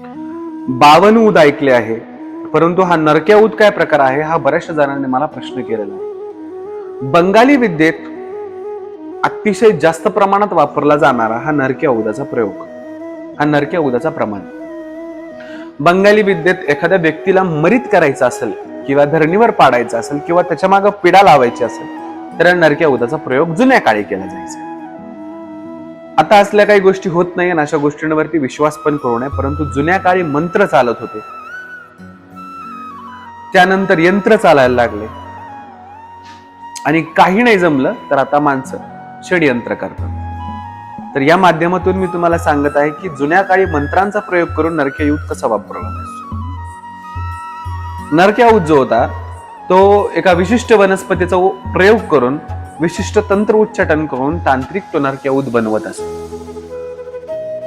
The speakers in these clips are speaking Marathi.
बावन ऊद ऐकले आहे परंतु हा नरक्या ऊद काय प्रकार आहे हा बऱ्याचशा जणांनी मला प्रश्न केलेला आहे. बंगाली विद्येत अतिशय जास्त प्रमाणात वापरला जाणारा हा नरक्या उदाचा प्रयोग. हा नरक्या उदाचा प्रमाण. बंगाली विद्येत एखाद्या व्यक्तीला मरित करायचं असेल किंवा धरणीवर पाडायचं असेल किंवा त्याच्यामागे पिडा लावायची असेल तर नरक्या उदाचा प्रयोग जुन्या काळी केला जायचा. आता असल्या काही गोष्टी होत नाही आणि अशा गोष्टींवरती विश्वास पण करू नये परंतु जुन्या काळी मंत्र चालत होते. त्यानंतर यंत्र चालायला लागले. आणि काही नाही जमलं तर आता माणसं षडयंत्र करतात. तर या माध्यमातून मी तुम्हाला सांगत आहे की जुन्या काळी मंत्रांचा प्रयोग करून नरके युद्ध कसा वापरला नरक्या जो होता तो एका विशिष्ट वनस्पतीचा प्रयोग करून विशिष्ट तंत्र उच्चाटन करून तांत्रिक तो बनवत असे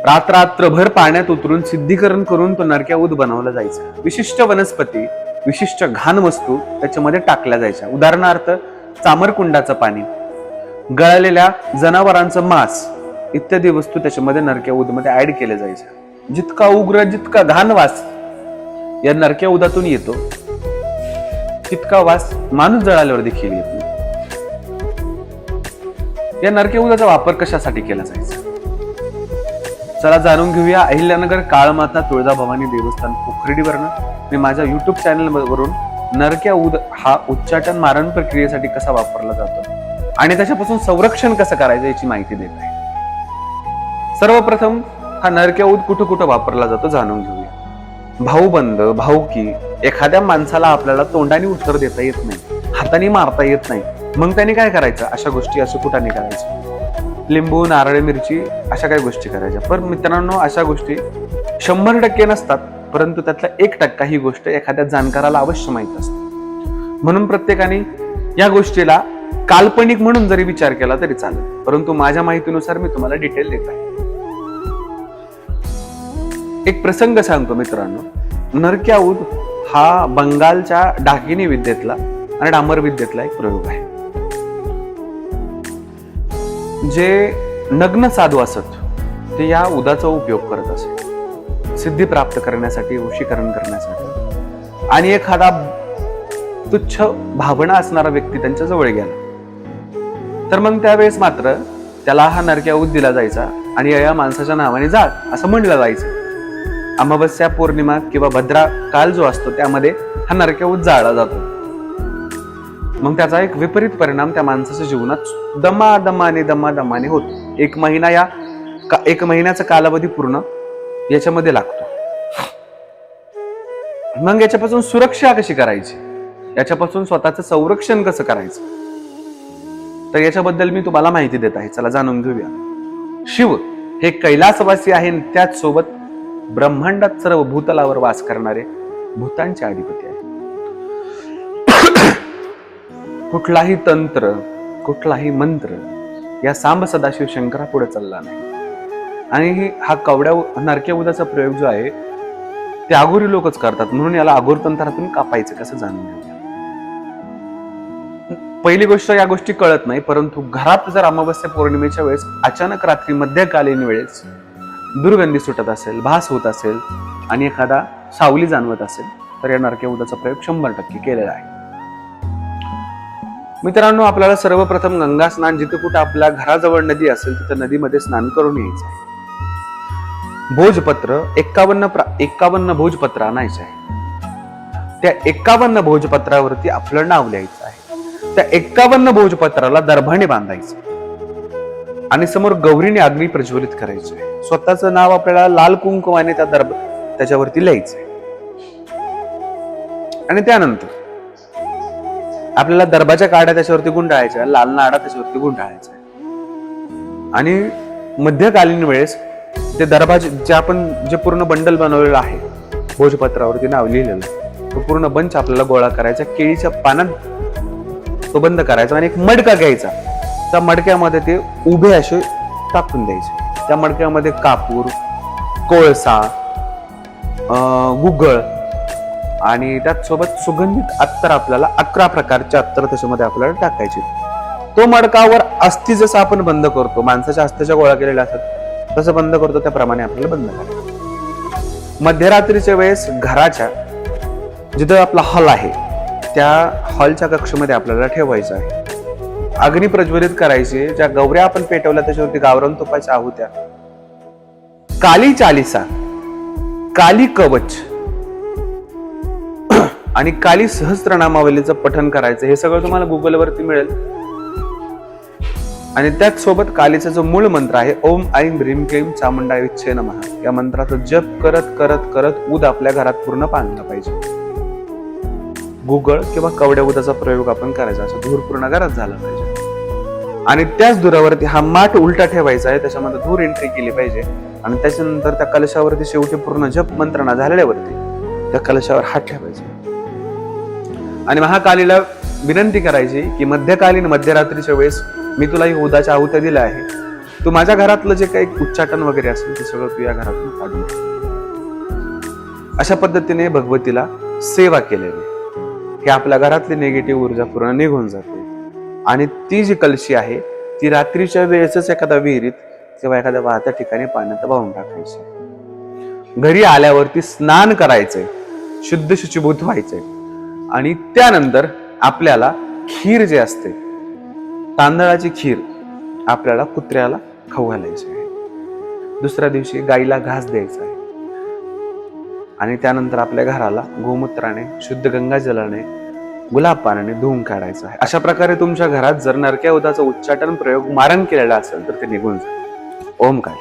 रात्रभर पाण्यात उतरून सिद्धीकरण करून तो नरक्या उद बनवला जायचा. विशिष्ट वनस्पती विशिष्ट घाण वस्तू त्याच्यामध्ये टाकल्या जायच्या. उदाहरणार्थ चामरकुंडाचं पाणी गळलेल्या जनावरांचं मांस इत्यादी वस्तू त्याच्यामध्ये नरक्या उदमध्ये ऍड केल्या जायच्या. जितका उग्र जितका घाण वास या नरक्या उदातून येतो तितका वास माणूस जळाल्यावर देखील येतो. या नरक्या उदाचा वापर कशासाठी केला जायचा? चला जाणून घेऊया अहिल्यानगर काळमाता तुळजाभवानी देवस्थान पोखर्डीवरनं. मी माझ्या युट्यूब चॅनलवरून नरक्या उद हा उच्चाटन मारण प्रक्रियेसाठी कसा वापरला जातो आणि त्याच्यापासून संरक्षण कसं करायचं याची माहिती देत आहे. सर्वप्रथम हा नरक्या उद कुठं कुठं वापरला जातो जाणून घेऊया. भाऊबंद भाऊकी एखाद्या माणसाला आपल्याला तोंडाने उत्तर देता येत नाही हाताने मारता येत नाही मग त्याने काय करायचं? अशा गोष्टी असं कुठाने करायचं. लिंबू नारळ मिरची अशा काही गोष्टी करायच्या. पण मित्रांनो अशा गोष्टी शंभर टक्के नसतात परंतु त्यातला एक टक्का ही गोष्ट एखाद्या जाणकाराला अवश्य माहीत असते. म्हणून प्रत्येकाने या गोष्टीला काल्पनिक म्हणून जरी विचार केला तरी चालेल. परंतु माझ्या माहितीनुसार मी तुम्हाला डिटेल देत आहे. एक प्रसंग सांगतो मित्रांनो. नरक्याऊद हा बंगालच्या डाकिनी विद्येतला आणि डांबर विद्येतला एक प्रयोग आहे. जे नग्न साधू असत ते या उदाचा उपयोग करत असे सिद्धी प्राप्त करण्यासाठी वशीकरण करण्यासाठी. आणि एखादा तुच्छ भावना असणारा व्यक्ती त्यांच्या जवळ गेला. तर मग त्यावेळेस मात्र त्याला हा नरक्या उद दिला जायचा आणि या माणसाच्या नावाने जा असं म्हणलं जायचं. अमावस्या पौर्णिमा किंवा भद्रा काल जो असतो त्यामध्ये हा नरक्या उद जाळला जातो. मग त्याचा एक विपरीत परिणाम त्या माणसाच्या जीवनात दमा दमाने दमा दमाने होतो. एक महिना या का- एक महिन्याचा कालावधी पूर्ण याच्यामध्ये लागतो. मग याच्यापासून सुरक्षा कशी करायची? याच्यापासून स्वतःचं संरक्षण कसं करायचं? तर याच्याबद्दल मी तुम्हाला माहिती देत आहे. चला जाणून घेऊया. शिव हे कैलासवासी आहे त्याच सोबत ब्रह्मांडात सर्व भूतलावर वास करणारे भूतांचे अधिपती आहे कुठलाही तंत्र कुठलाही मंत्र या सांब सदाशिव शंकरा पुढे चालला नाही. आणि हा कवड्या नारक्या उदाचा प्रयोग जो आहे ते आगोरी लोकच करतात. म्हणून याला आगोर तंत्रातून कापायचं कसं जाणून घेऊया पहिली गोष्ट या गोष्टी कळत नाही परंतु घरात जर अमावस्या पौर्णिमेच्या वेळेस अचानक रात्री मध्यकालीन वेळेस दुर्गंधी सुटत असेल भास होत असेल आणि एखादा सावली जाणवत असेल तर या नरक्या उदाचा प्रयोग शंभर टक्के केलेला आहे. मित्रांनो आपल्याला सर्वप्रथम गंगा स्नान जिथे कुठे आपल्या घराजवळ नदी असेल तिथं नदीमध्ये स्नान करून यायचं आहे. भोजपत्र एक्कावन्न एक्कावन्न भोजपत्र आणायचं आहे. त्या एक्कावन्न भोजपत्रावरती आपलं नाव लिहायचं आहे. त्या एक्कावन्न भोजपत्राला दर्भाने बांधायचं आणि समोर गौरीने अग्नी प्रज्वलित करायचं आहे. स्वतःचं नाव आपल्याला लाल कुंकुमाने त्या दर्भ त्याच्यावरती लिहायचं आहे. आणि त्यानंतर आपल्याला दरबाच्या काड्या त्याच्यावरती गुंडाळायच्या लाल नाडा त्याच्यावरती गुंडाळायचा आणि मध्यकालीन वेळेस ते दर्भा जे आपण जे पूर्ण बंडल बनवलेलं आहे भोजपत्रावरती नाव लिहिलेलं तो पूर्ण बंच आपल्याला गोळा करायचा केळीच्या पानात तो बंद करायचा आणि एक मडका घ्यायचा. त्या मडक्यामध्ये ते उभे असे टाकून द्यायचे. त्या मडक्यामध्ये कापूर कोळसा गुगळ आणि त्याचसोबत सुगंधित अत्तर आपल्याला अकरा प्रकारचे अत्तर त्याच्यामध्ये आपल्याला टाकायचे. तो मडकावर अस्थि जसं आपण बंद करतो माणसाच्या अस्थ्याच्या गोळा केलेल्या असतात तसं बंद करतो त्याप्रमाणे आपल्याला बंद करायचं. मध्यरात्रीच्या वेळेस घराच्या जिथं आपला हॉल आहे त्या हॉलच्या कक्षामध्ये आपल्याला ठेवायचं आहे. अग्नी प्रज्वलित करायची ज्या गौऱ्या आपण पेटवल्या त्याच्यावरती गावरान तुपाच्या आहुत्या. काली चालिसा काली कवच आणि काली सहस्त्रनामावलीचं पठन करायचं हे सगळं तुम्हाला गुगलवरती मिळेल. आणि त्याच सोबत कालीचा जो मूळ मंत्र आहे ओम ऐम ह्रीम क्लीम चामुंडा विच्छे नमः या मंत्राचा जप करत करत करत उद आपल्या घरात पूर्ण पांगला पाहिजे. गुगळ किंवा कवड्या उदाचा प्रयोग आपण करायचा असं धूर पूर्ण घरात झाला पाहिजे. आणि त्याच धुरावरती हा माठ उलटा ठेवायचा आहे त्याच्यामध्ये धूर एंट्री केली पाहिजे. आणि त्याच्यानंतर त्या कलशावरती शेवटी पूर्ण जप मंत्रणा झालेल्यावरती त्या कलशावर हात ठेवायचे. आणि महाकालीला विनंती करायची की मध्यकालीन मध्यरात्रीच्या वेळेस मी तुला ही उदाच्या आहुत्या दिल्या आहे. तू माझ्या घरातलं जे काही उच्चाटन वगैरे असेल ते सगळं तू या घरातून काढून अशा पद्धतीने भगवतीला सेवा केलेली. हे आपल्या घरातली निगेटिव्ह ऊर्जा पूर्ण निघून जाते. आणि ती जी कलशी आहे ती रात्रीच्या वेळेसच एखाद्या विहिरीत किंवा एखाद्या वाहत्या ठिकाणी पाण्यात वाहून टाकायची. घरी आल्यावरती स्नान करायचंय शुद्ध शुचिभूत व्हायचंय आणि त्यानंतर आपल्याला खीर जे असते तांदळाची खीर आपल्याला कुत्र्याला खाऊ घालायची आहे. दुसऱ्या दिवशी गाईला घास द्यायचा आहे. आणि त्यानंतर आपल्या घराला गोमूत्राने शुद्ध गंगाजलाने गुलाब पाण्याने धुवून काढायचं आहे. अशा प्रकारे तुमच्या घरात जर नरक्या उदाचा उच्चाटन प्रयोग मारण केलेला असेल तर ते निघून जाईल. ओम काय